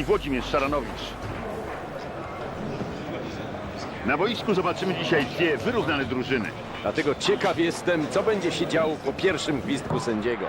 i Włodzimierz Szaranowicz. Na boisku zobaczymy dzisiaj dwie wyrównane drużyny. Dlatego ciekaw jestem, co będzie się działo po pierwszym gwizdku sędziego.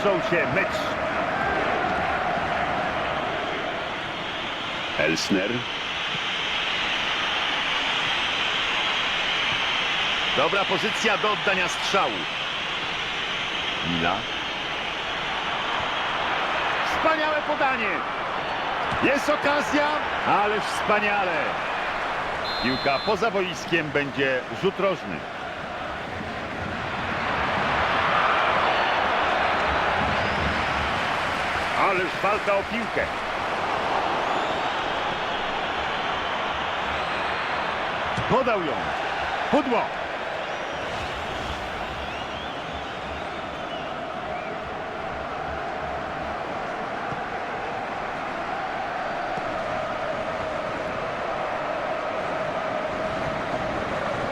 Zaczął się mecz. Elsner. Dobra pozycja do oddania strzału. Mila. Wspaniałe podanie. Jest okazja, ależ wspaniale. Piłka poza boiskiem będzie rzut rożny. Ależ walka o piłkę. Podał ją. Pudło.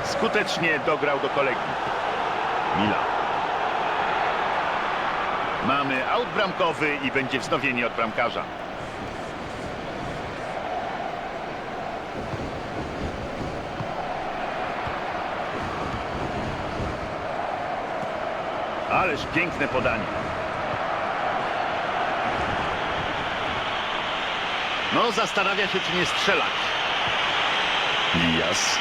Skutecznie dograł do kolegi. Mila. Mamy aut bramkowy i będzie wznowienie od bramkarza. Ależ piękne podanie. No, zastanawia się, czy nie strzelać. Diaz.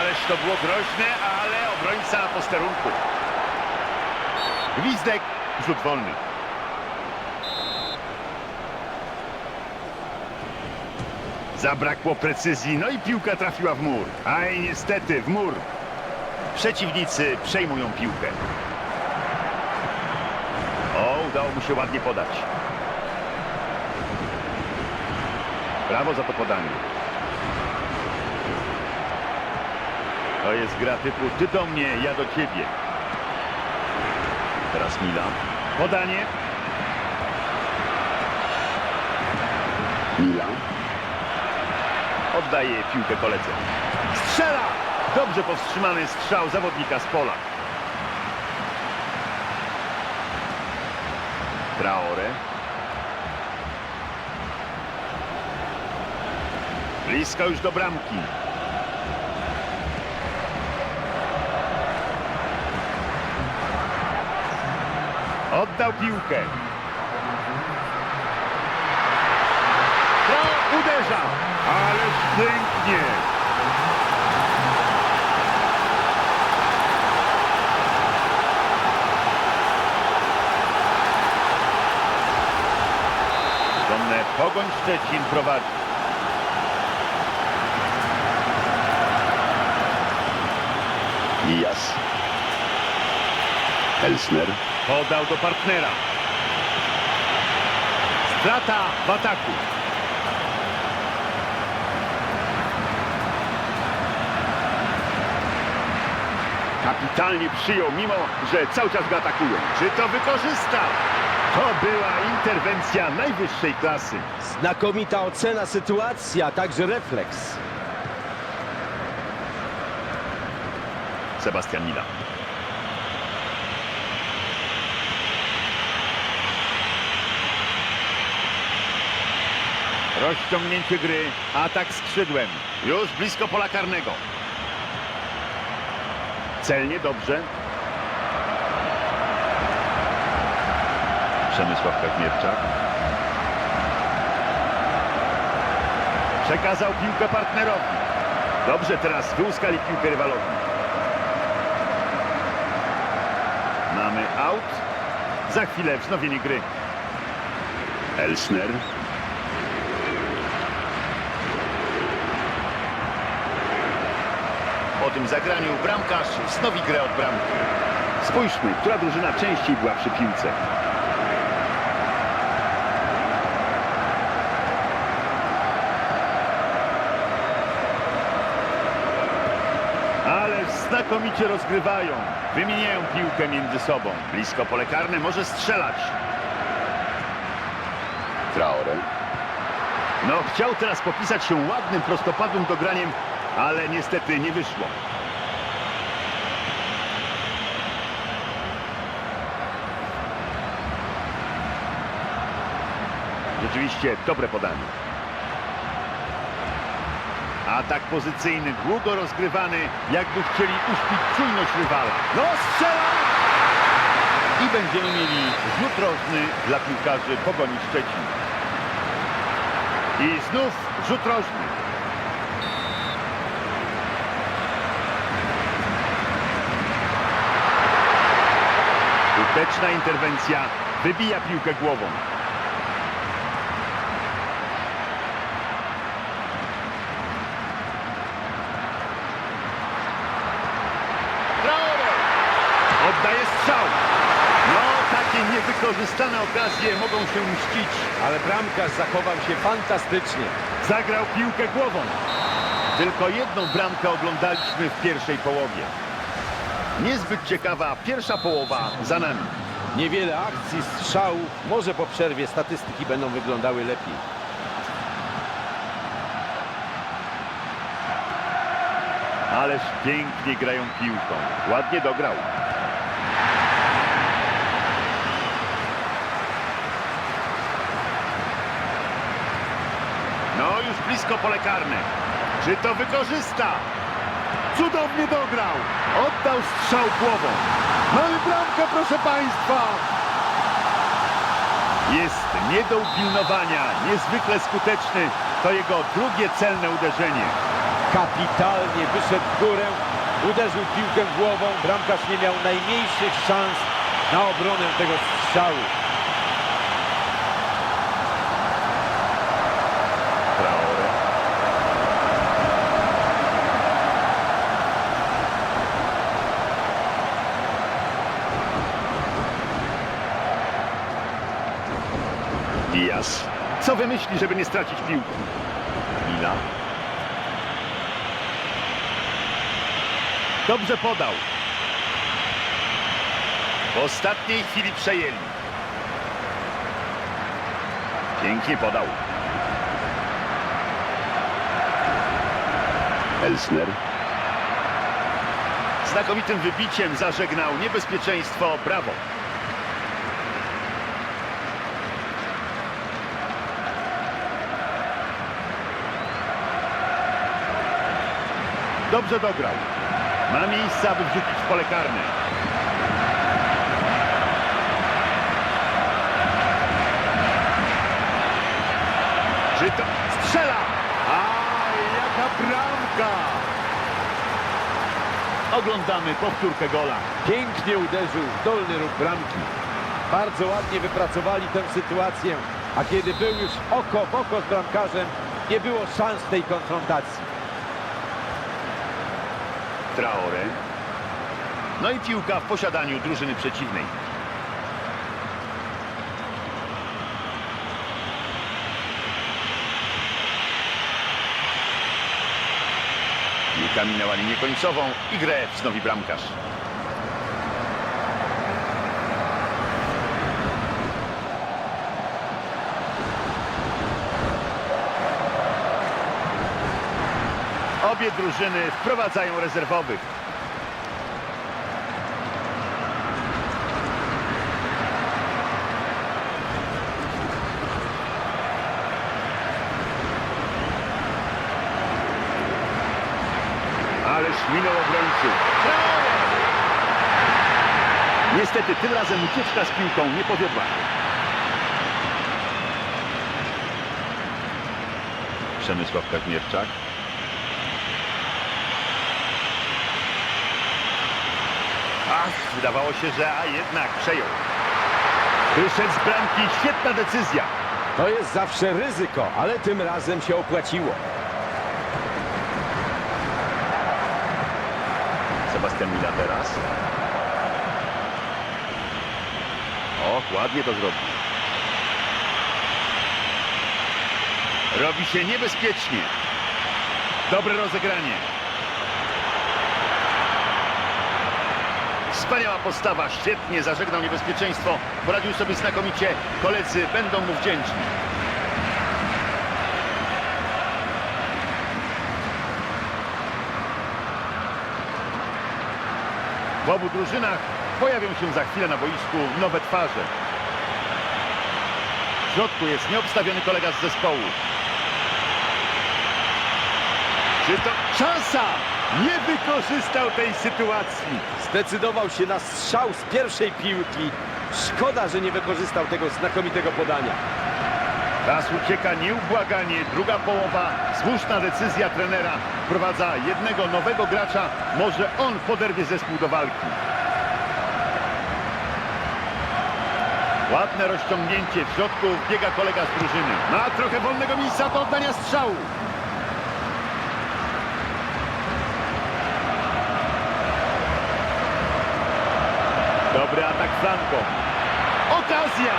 Ależ to było groźne, ale obrońca na posterunku. Gwizdek, rzut wolny. Zabrakło precyzji, no i piłka trafiła w mur. Aj, niestety, w mur. Przeciwnicy przejmują piłkę. O, udało mu się ładnie podać. Brawo za to podanie. To jest gra typu ty do mnie, ja do ciebie. Teraz Mila. Podanie. Mila. Oddaje piłkę koledze. Strzela! Dobrze powstrzymany strzał zawodnika z pola. Traore. Blisko już do bramki. Oddał piłkę. To uderza. Ależ pięknie. Przypomnę, Pogoń Szczecin prowadzi. Diaz. Elsner. Podał do partnera. Strata w ataku. Kapitalnie przyjął, mimo że cały czas go atakują. Czy to wykorzysta? To była interwencja najwyższej klasy. Znakomita ocena sytuacji, a także refleks. Sebastian Mila. Rozciągnięcie gry, atak skrzydłem. Już blisko pola karnego. Celnie, dobrze. Przemysław Kazmierczak. Przekazał piłkę partnerowi. Dobrze, teraz wyłuskali piłkę rywalowi. Mamy out. Za chwilę wznowienie gry. Elsner. Tym zagraniu bramkarz wznowi grę od bramki. Spójrzmy, która drużyna częściej była przy piłce. Ale znakomicie rozgrywają. Wymieniają piłkę między sobą. Blisko pole karne może strzelać. Traore. No, chciał teraz popisać się ładnym, prostopadłym dograniem, ale niestety nie wyszło. Rzeczywiście dobre podanie. Atak pozycyjny, długo rozgrywany, jakby chcieli uśpić czujność rywala. No strzela! I będziemy mieli rzut rożny dla piłkarzy Pogoni Szczecin. I znów rzut rożny. Skuteczna interwencja wybija piłkę głową. Oddaje strzał. No, takie niewykorzystane okazje mogą się mścić. Ale bramkarz zachował się fantastycznie. Zagrał piłkę głową. Tylko jedną bramkę oglądaliśmy w pierwszej połowie. Niezbyt ciekawa pierwsza połowa za nami. Niewiele akcji, strzałów. Może po przerwie statystyki będą wyglądały lepiej. Ależ pięknie grają piłką. Ładnie dograł. No już blisko pole karne. Czy to wykorzysta? Cudownie dograł. Oddał strzał głową. No i bramka, proszę Państwa. Jest nie do upilnowania. Niezwykle skuteczny. To jego drugie celne uderzenie. Kapitalnie wyszedł w górę, uderzył piłkę głową. Bramkarz nie miał najmniejszych szans na obronę tego strzału. Diaz. Co wymyśli, żeby nie stracić piłki? Mila. Dobrze podał. W ostatniej chwili przejęli. Pięknie podał. Elsner. Znakomitym wybiciem zażegnał niebezpieczeństwo. Brawo. Dobrze dograł. Ma miejsce, aby wrzucić w pole karne. Czy to strzela? A jaka bramka! Oglądamy powtórkę gola. Pięknie uderzył w dolny róg bramki. Bardzo ładnie wypracowali tę sytuację, a kiedy był już oko w oko z bramkarzem, nie było szans tej konfrontacji. Traore. No i piłka w posiadaniu drużyny przeciwnej. Piłka minęła linię końcową i grę wznowi bramkarz. Obie drużyny wprowadzają rezerwowych. Ależ minął obrońców. Niestety tym razem ucieczka z piłką nie powiodła. Przemysław Kazmierczak. Ach, wydawało się, że a jednak przejął. Wyszedł z bramki, świetna decyzja. To jest zawsze ryzyko, ale tym razem się opłaciło. Sebastian Mila teraz. O, ładnie to zrobił. Robi się niebezpiecznie. Dobre rozegranie. Wspaniała postawa, świetnie zażegnał niebezpieczeństwo. Poradził sobie znakomicie. Koledzy będą mu wdzięczni. W obu drużynach pojawią się za chwilę na boisku nowe twarze. W środku jest nieobstawiony kolega z zespołu. Czy to szansa? Nie wykorzystał tej sytuacji. Zdecydował się na strzał z pierwszej piłki. Szkoda, że nie wykorzystał tego znakomitego podania. Czas ucieka nieubłaganie. Druga połowa. Słuszna decyzja trenera. Wprowadza jednego nowego gracza. Może on poderwie zespół do walki. Ładne rozciągnięcie. W środku biega kolega z drużyny. Ma trochę wolnego miejsca do oddania strzału. Dobry atak flanką. Okazja!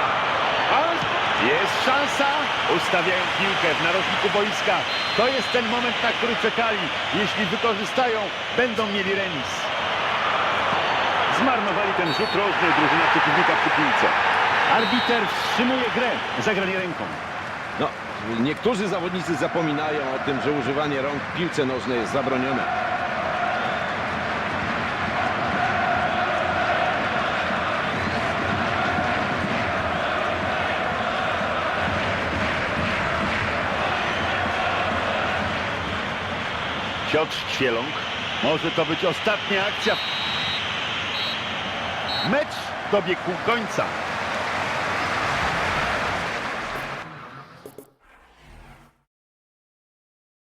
Jest szansa. Ustawiają piłkę w narożniku boiska. To jest ten moment, na który czekali. Jeśli wykorzystają, będą mieli remis. Zmarnowali ten rzut rożny drużyna przeciwnika przy piłce. Arbiter wstrzymuje grę. Zagranie ręką. No, niektórzy zawodnicy zapominają o tym, że używanie rąk w piłce nożnej jest zabronione. Piotr Ćwieląg. Może to być ostatnia akcja. Mecz dobiegł końca.